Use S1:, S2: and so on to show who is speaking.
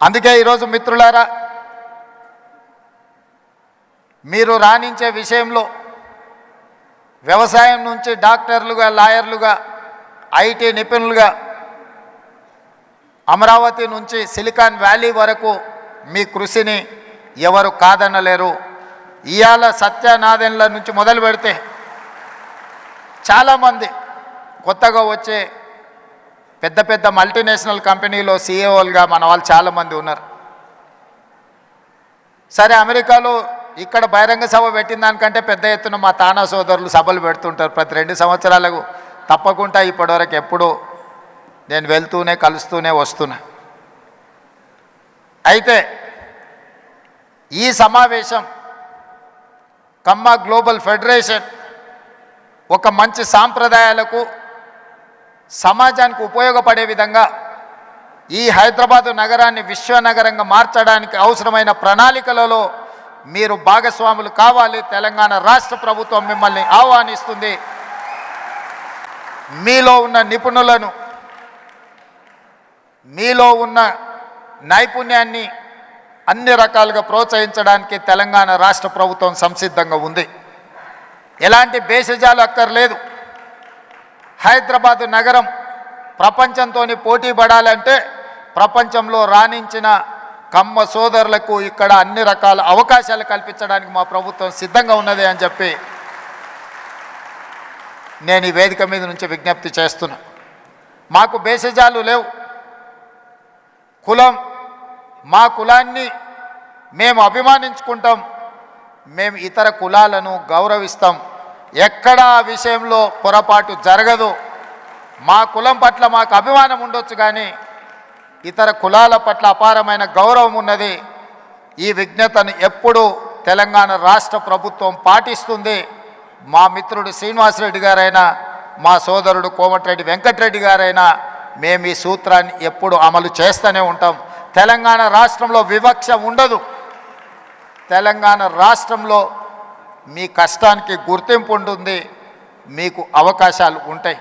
S1: అందుకే ఈరోజు మిత్రులారా మీరు రాణించే విషయంలో వ్యవసాయం నుంచి డాక్టర్లుగా లాయర్లుగా ఐటీ నిపుణులుగా అమరావతి నుంచి సిలికాన్ వ్యాలీ వరకు మీ కృషిని ఎవరు కాదనలేరు. ఇవాళ సత్యనాదెన్ల నుంచి మొదలు పెడితే చాలామంది కొత్తగా వచ్చే పెద్ద పెద్ద మల్టీనేషనల్ కంపెనీలో సీఈఓలుగా మన వాళ్ళు చాలామంది ఉన్నారు. సరే అమెరికాలో ఇక్కడ బహిరంగ సభ పెట్టిన దానికంటే పెద్ద ఎత్తున మా తానా సోదరులు సభలు పెడుతుంటారు. ప్రతి రెండు సంవత్సరాలకు తప్పకుండా ఇప్పటివరకు ఎప్పుడూ నేను వెళ్తూనే కలుస్తూనే వస్తున్నా. అయితే ఈ సమావేశం కమ్మ గ్లోబల్ ఫెడరేషన్ ఒక మంచి సాంప్రదాయాలకు సమాజానికి ఉపయోగపడే విధంగా ఈ హైదరాబాదు నగరాన్ని విశ్వనగరంగా మార్చడానికి అవసరమైన ప్రణాళికలలో మీరు భాగస్వాములు కావాలి. తెలంగాణ రాష్ట్ర ప్రభుత్వం మిమ్మల్ని ఆహ్వానిస్తుంది. మీలో ఉన్న నిపుణులను మీలో ఉన్న నైపుణ్యాన్ని అన్ని రకాలుగా ప్రోత్సహించడానికి తెలంగాణ రాష్ట్ర ప్రభుత్వం సంసిద్ధంగా ఉంది. ఎలాంటి భేషజాలు అక్కర్లేదు. హైదరాబాదు నగరం ప్రపంచంతో పోటీ పడాలంటే ప్రపంచంలో రాణించిన కమ్మ సోదరులకు ఇక్కడ అన్ని రకాల అవకాశాలు కల్పించడానికి మా ప్రభుత్వం సిద్ధంగా ఉన్నది అని చెప్పి నేను ఈ వేదిక మీద నుంచి విజ్ఞప్తి చేస్తున్నా. మాకు భేషజాలు లేవు. కులం మా కులాన్ని మేము అభిమానించుకుంటాం. మేము ఇతర కులాలను గౌరవిస్తాం. ఎక్కడా ఆ విషయంలో పొరపాటు జరగదు. మా కులం పట్ల మాకు అభిమానం ఉండొచ్చు కానీ ఇతర కులాల పట్ల అపారమైన గౌరవం ఉన్నది. ఈ విజ్ఞతను ఎప్పుడు తెలంగాణ రాష్ట్ర ప్రభుత్వం పాటిస్తుంది. మా మిత్రుడు శ్రీనివాసరెడ్డి గారైనా మా సోదరుడు కోమటిరెడ్డి వెంకటరెడ్డి గారైనా మేము ఈ సూత్రాన్ని ఎప్పుడు అమలు చేస్తూనే ఉంటాం. తెలంగాణ రాష్ట్రంలో వివక్ష ఉండదు. తెలంగాణ రాష్ట్రంలో మీ కష్టానికి గుర్తింపు ఉంటుంది మీకు అవకాశాలు ఉంటాయి.